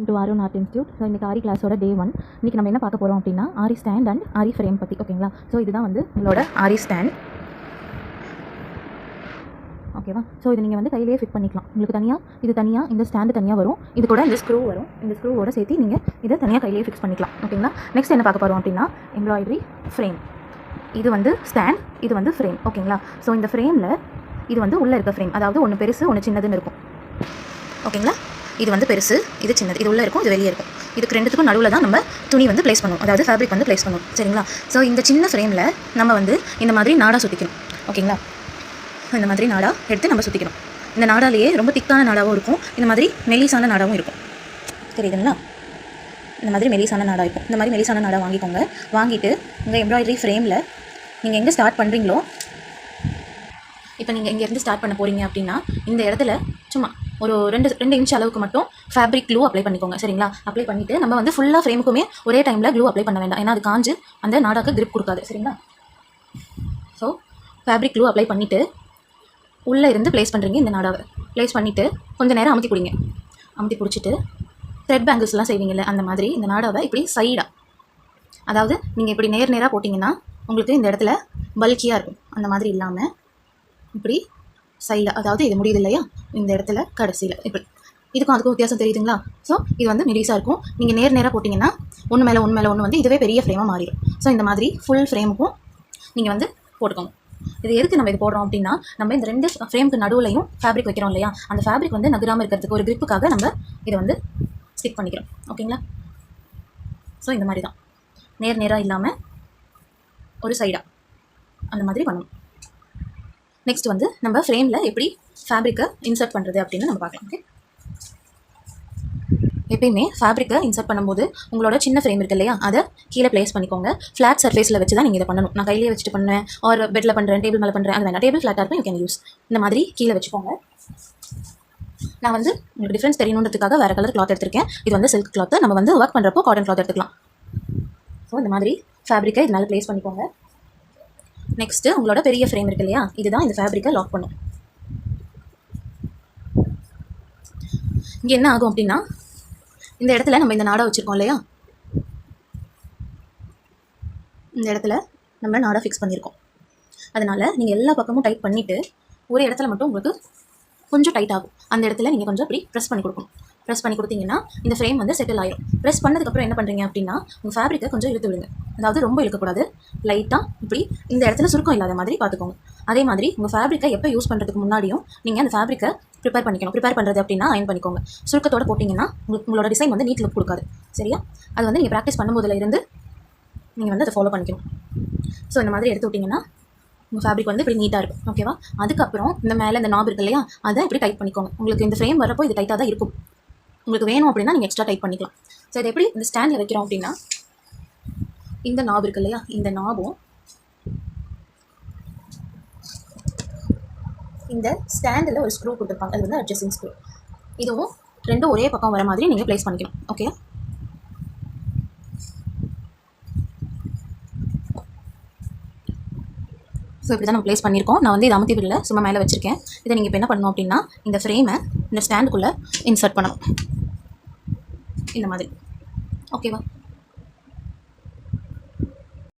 Welcome to Aaron art institute so இன்றைக்கி ஆரி கிளாஸோட day one இன்றைக்கி நம்ம என்ன பார்க்க போகிறோம் அப்படின்னா aari stand and aari frame பற்றி ஓகேங்களா ஸோ இதுதான் வந்து உங்களோட ஆரி ஸ்டாண்ட் ஓகேவா ஸோ இது நீங்கள் வந்து கையிலேயே ஃபிட் பண்ணிக்கலாம். உங்களுக்கு தனியாக இது தனியாக இந்த ஸ்டாண்டு தனியாக வரும். இது கூட இந்த ஸ்க்ரூ வரும். இந்த ஸ்க்ரூவோட சேர்த்து நீங்கள் இதை தனியாக கையிலேயே ஃபிக்ஸ் பண்ணிக்கலாம். ஓகேங்களா நெக்ஸ்ட் என்ன பார்க்க போகிறோம் அப்படின்னா எம்ப்ராய்டரி ஃப்ரேம் இது வந்து ஸ்டாண்ட் இது வந்து ஃப்ரேம் ஓகேங்களா ஸோ இந்த ஃப்ரேமில் இது வந்து உள்ளே இருக்க ஃப்ரேம் அதாவது ஒன்று பெருசு ஒன்று சின்னதுன்னு இருக்கும். ஓகேங்களா இது வந்து பெருசு இது சின்னது இது உள்ளே இருக்கும் இது வெளியே இருக்கும். இதுக்கு ரெண்டுத்துக்கும் நடுவில் தான் நம்ம துணி வந்து ப்ளேஸ் பண்ணுவோம் அதாவது ஃபேப்ரிக் வந்து ப்ளேஸ் பண்ணுவோம் சரிங்களா? ஸோ இந்த சின்ன ஃப்ரேமில் நம்ம வந்து இந்த மாதிரி நாடாக சுற்றிக்கணும் ஓகேங்களா? இந்த மாதிரி நாடாக எடுத்து நம்ம சுற்றிக்கணும் இந்த நாடாலேயே ரொம்ப திக்கான நாடாகவும் இருக்கும். இந்த மாதிரி மெலிசான நாடாகவும் இருக்கும். தெரியுதுங்களா? இந்த மாதிரி மெலிசான நாடாக இருக்கும். இந்த மாதிரி மெலிசான நாடாக வாங்கிக்கோங்க. வாங்கிட்டு உங்கள் எம்ப்ராய்டரி ஃப்ரேமில் நீங்கள் எங்கே ஸ்டார்ட் பண்ணுறீங்களோ இப்போ நீங்கள் இங்கேருந்து ஸ்டார்ட் பண்ண போகிறீங்க அப்படின்னா இந்த இடத்துல சும்மா ஒரு ரெண்டு ரெண்டு இன்ச் அளவுக்கு மட்டும் ஃபேப்ரிக் க்ளூ அப்ளை பண்ணிக்கோங்க சரிங்களா? அப்ளை பண்ணிவிட்டு நம்ம வந்து ஃபுல்லாக ஃப்ரேமுக்குமே ஒரே டைமில் க்ளூ அப்ளை பண்ண வேண்டாம். ஏன்னா அது காஞ்சு அந்த நாடாக்கு கிரிப் கொடுக்காது சரிங்களா? ஸோ ஃபேப்ரிக் க்ளூ அப்ளை பண்ணிவிட்டு உள்ளே இருந்து ப்ளேஸ் பண்ணுறீங்க இந்த நாடாவை. ப்ளேஸ் பண்ணிவிட்டு கொஞ்சம் நேரம் அமுத்தி பிடிங்க அமுத்தி பிடிச்சிட்டு த்ரெட் பேங்கிள்ஸ்லாம் செய்வீங்கல்ல அந்த மாதிரி இந்த நாடாவை இப்படி சைடாக அதாவது நீங்கள் இப்படி நேர் நேராக போட்டிங்கன்னா உங்களுக்கு இந்த இடத்துல பல்கியாக இருக்கும். அந்த மாதிரி இல்லாமல் இப்படி சைடில் அதாவது இது முடியுது இல்லையா? இந்த இடத்துல கடைசியில். இப்படி இதுக்கும் அதுக்கும் வித்தியாசம் தெரியுதுங்களா? ஸோ இது வந்து மெலிசாக இருக்கும். நீங்கள் நேர் நேராக போட்டிங்கன்னா ஒன்று மேலே ஒன்று மேலே ஒன்று வந்து இதுவே பெரிய ஃப்ரேமாக மாறிடும். ஸோ இந்த மாதிரி ஃபுல் ஃப்ரேமுக்கும் நீங்கள் வந்து போட்டுக்கோங்க. இது எதுக்கு நம்ம இது போடுறோம் அப்படின்னா நம்ம இந்த ரெண்டு ஃப்ரேமுக்கு நடுவுலையும் ஃபேப்ரிக் வைக்கிறோம் இல்லையா? அந்த ஃபேப்ரிக் வந்து நகராமல் இருக்கிறதுக்கு ஒரு கிரிப்புக்காக நம்ம இதை வந்து ஸ்டிக் பண்ணிக்கிறோம். ஓகேங்களா? ஸோ இந்த மாதிரி தான் நேர் நேராக இல்லாமல் ஒரு சைடாக அந்த மாதிரி பண்ணணும். நெக்ஸ்ட் வந்து நம்ம ஃப்ரேமில் எப்படி ஃபேப்ரிக்கை இன்சர்ட் பண்ணுறது அப்படின்னு நம்ம பார்க்கலாம் ஓகே எப்பயுமே ஃபேப்ரிக்கை இன்சர்ட் பண்ணும்போது உங்களோட சின்ன ஃப்ரேம் இருக்கு இல்லையா? அதை கீழே ப்ளேஸ் பண்ணிக்கோங்க. ஃப்ளாட் சர்ஃபேஸில் வச்சு தான் நீங்கள் இதை பண்ணணும். நான் கையிலேயே வச்சுட்டு பண்ணுவேன் ஒரு பெட்டில் பண்ணுறேன் டேபிள் மேலே பண்ணுறேன் அது வேணாம். டேபிள் ஃப்ளாட்டாக இருக்கும் யூ கேன் யூஸ் இந்த மாதிரி கீழே வச்சுக்கோங்க. நான் வந்து உங்களுக்கு டிஃப்ரென்ஸ் தெரியணுன்றதுக்காக வேறு கலர் கிளாத் எடுத்திருக்கேன். இது வந்து சில்க் கிளாத்து நம்ம வந்து ஒர்க் பண்ணுறப்போ காட்டன் கிளாத் எடுத்துக்கலாம். ஸோ இந்த மாதிரி ஃபேப்ரிக்கை இதனால் ப்ளேஸ் பண்ணிக்கோங்க. நெக்ஸ்ட்டு உங்களோட பெரிய ஃப்ரேம் இருக்கு இல்லையா? இதுதான் இந்த ஃபேப்ரிக்கை லாக் பண்ணும். இங்கே என்ன ஆகும் அப்படின்னா இந்த இடத்துல நம்ம இந்த நாடா வச்சுருக்கோம் இல்லையா? இந்த இடத்துல நம்ம நாடா ஃபிக்ஸ் பண்ணியிருக்கோம். அதனால் நீங்கள் எல்லா பக்கமும் டைட் பண்ணிவிட்டு ஒரு இடத்துல மட்டும் உங்களுக்கு கொஞ்சம் டைட் ஆகும். அந்த இடத்துல நீங்கள் கொஞ்சம் அப்படி ப்ரெஸ் பண்ணி கொடுக்கணும். ப்ரெஸ் பண்ணி கொடுத்தீங்கன்னா இந்த ஃப்ரேம் வந்து செட்டில் ஆயிடும் ப்ரெஸ் பண்ணதுக்கப்புறம் என்ன பண்ணுறீங்க அப்படின்னா உங்கள் ஃபேப்ரிக்கை கொஞ்சம் இழுத்து விடுங்க. அதாவது ரொம்ப இழுக்கக்கூடாது. லைட்டாக இப்படி இந்த இடத்துல சுருக்கம் இல்லாத மாதிரி பார்த்துக்கோங்க. அதே மாதிரி உங்கள் ஃபேப்ரிக்கை எப்போ யூஸ் பண்ணுறதுக்கு முன்னாடியும் நீங்கள் அந்த ஃபேப்ரிக்கை ப்ரிப்பேர் பண்ணிக்கணும். ப்ரிப்பேர் பண்ணுறது அப்படின்னா அயன் பண்ணிக்கோங்க. சுருக்கத்தோட போட்டிங்கன்னா உங்களுக்கு உங்களோட டிசைன் வந்து நீட் லுக் கொடுக்காது. சரியா? அது வந்து நீங்கள் ப்ராக்டிஸ் பண்ணும்போதில் இருந்து நீங்கள் வந்து அதை ஃபாலோ பண்ணிக்கணும். ஸோ இந்த மாதிரி எடுத்து விட்டிங்கன்னா உங்கள் ஃபேப்ரிக் வந்து இப்படி நீட்டாக இருக்கும். ஓகேவா அதுக்கப்புறம் இந்த மேலே இந்த நாப் இருக்கு இல்லையா? அதை இப்படி டைட் பண்ணிக்கோங்க. உங்களுக்கு இந்த ஃப்ரேம் வரப்போ இது டைட்டாக தான் இருக்கும். உங்களுக்கு வேணும் அப்படின்னா நீங்கள் எக்ஸ்ட்ரா டைட் பண்ணிக்கலாம். ஸோ இதை எப்படி இந்த ஸ்டாண்டில் வைக்கிறோம் அப்படின்னா இந்த நாப் இருக்கு இல்லையா? இந்த நாபும் இந்த ஸ்டாண்டில் ஒரு ஸ்க்ரூ கொடுத்துருப்பாங்க. அது வந்து அட்ஜஸ்டிங் ஸ்க்ரூ இதுவும் ரெண்டும் ஒரே பக்கம் வர மாதிரி நீங்கள் ப்ளேஸ் பண்ணிக்கணும் ஓகே ஸோ இப்படி தான் நம்ம ப்ளேஸ் பண்ணியிருக்கோம். நான் வந்து இது அமுத்தி விடல. சும்மா மேலே வச்சுருக்கேன். இதை நீங்கள் இப்போ என்ன பண்ணணும் அப்படின்னா இந்த ஃப்ரேமை இந்த ஸ்டாண்டுக்குள்ளே இன்சர்ட் பண்ணணும். இந்த மாதிரி. ஓகேவா